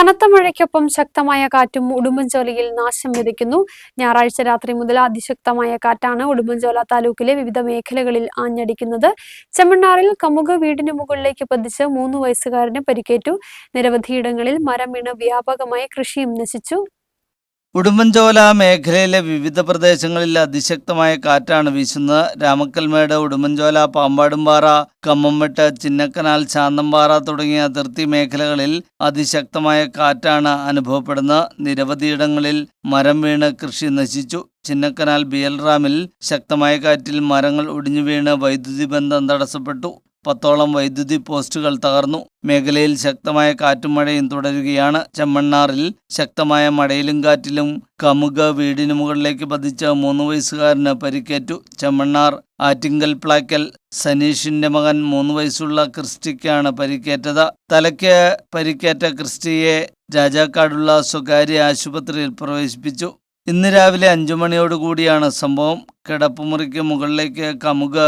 കനത്ത മഴയ്ക്കൊപ്പം ശക്തമായ കാറ്റും ഉടുമ്പൻചോലയിൽ നാശം വിതയ്ക്കുന്നു. ഞായറാഴ്ച രാത്രി മുതൽ അതിശക്തമായ കാറ്റാണ് ഉടുമ്പൻചോല താലൂക്കിലെ വിവിധ മേഖലകളിൽ ആഞ്ഞടിക്കുന്നത്. ചെമ്മണ്ണാറിൽ കമുക വീടിന് മുകളിലേക്ക് പതിച്ച് മൂന്ന് വയസ്സുകാരന് പരിക്കേറ്റു. നിരവധിയിടങ്ങളിൽ മരം വീണ് വ്യാപകമായ കൃഷിയും നശിച്ചു. ഉടുമ്പൻചോല മേഖലയിലെ വിവിധ പ്രദേശങ്ങളിൽ അതിശക്തമായ കാറ്റാണ് വീശുന്നത്. രാമക്കൽമേട് ഉടുമ്പൻചോല പാമ്പാടുംപാറ കമ്മംവെട്ട് ചിന്നക്കനാൽ ശാന്തംപാറ തുടങ്ങിയ അതിർത്തി മേഖലകളിൽ അതിശക്തമായ കാറ്റാണ് അനുഭവപ്പെടുന്നത്. നിരവധിയിടങ്ങളിൽ മരം വീണ് കൃഷി നശിച്ചു. ചിന്നക്കനാൽ ബിയൽറാമിൽ ശക്തമായ കാറ്റിൽ മരങ്ങൾ ഒടിഞ്ഞു വീണ് വൈദ്യുതി ബന്ധം തടസ്സപ്പെട്ടു. പത്തോളം വൈദ്യുതി പോസ്റ്റുകൾ തകർന്നു. മേഖലയിൽ ശക്തമായ കാറ്റും മഴയും തുടരുകയാണ്. ചെമ്മണ്ണാറിൽ ശക്തമായ മഴയിലും കാറ്റിലും കമുക വീടിനു മുകളിലേക്ക് പതിച്ച മൂന്ന് വയസ്സുകാരന് പരിക്കേറ്റു. ചെമ്മണ്ണാർ ആറ്റിങ്കൽ പ്ലാക്കൽ സനീഷിന്റെ മകൻ മൂന്ന് വയസ്സുള്ള ക്രിസ്റ്റിക്കാണ് പരിക്കേറ്റത്. തലയ്ക്ക് പരിക്കേറ്റ ക്രിസ്റ്റിയെ രാജാക്കാടുള്ള സ്വകാര്യ ആശുപത്രിയിൽ പ്രവേശിപ്പിച്ചു. ഇന്ന് രാവിലെ അഞ്ചു മണിയോടുകൂടിയാണ് സംഭവം. കിടപ്പുമുറിക്ക് മുകളിലേക്ക് കമുക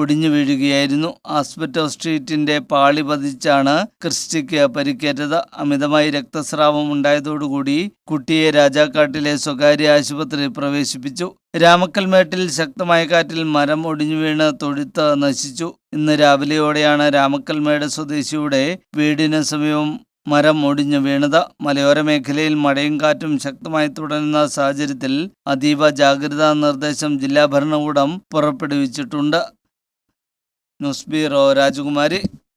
ഒടിഞ്ഞു വീഴുകയായിരുന്നു. ആസ്പെറ്റോ സ്ട്രീറ്റിന്റെ പാളി പതിച്ചാണ് ക്രിസ്റ്റിക്ക് പരിക്കേറ്റത്. അമിതമായി രക്തസ്രാവം ഉണ്ടായതോടുകൂടി കുട്ടിയെ രാജാക്കാട്ടിലെ സ്വകാര്യ ആശുപത്രിയിൽ പ്രവേശിപ്പിച്ചു. രാമക്കൽമേട്ടിൽ ശക്തമായ കാറ്റിൽ മരം ഒടിഞ്ഞു വീണ് തൊഴുത്ത് നശിച്ചു. ഇന്ന് രാവിലെയോടെയാണ് രാമക്കൽമേട് സ്വദേശിയുടെ വീടിന് സമീപം മരം ഒടിഞ്ഞു വീണത്. മലയോര മേഖലയിൽ മഴയും കാറ്റും ശക്തമായി തുടരുന്ന സാഹചര്യത്തിൽ അതീവ ജാഗ്രതാ നിർദ്ദേശം ജില്ലാ ഭരണകൂടം പുറപ്പെടുവിച്ചിട്ടുണ്ട്. ന്യൂസ് രാജകുമാരി.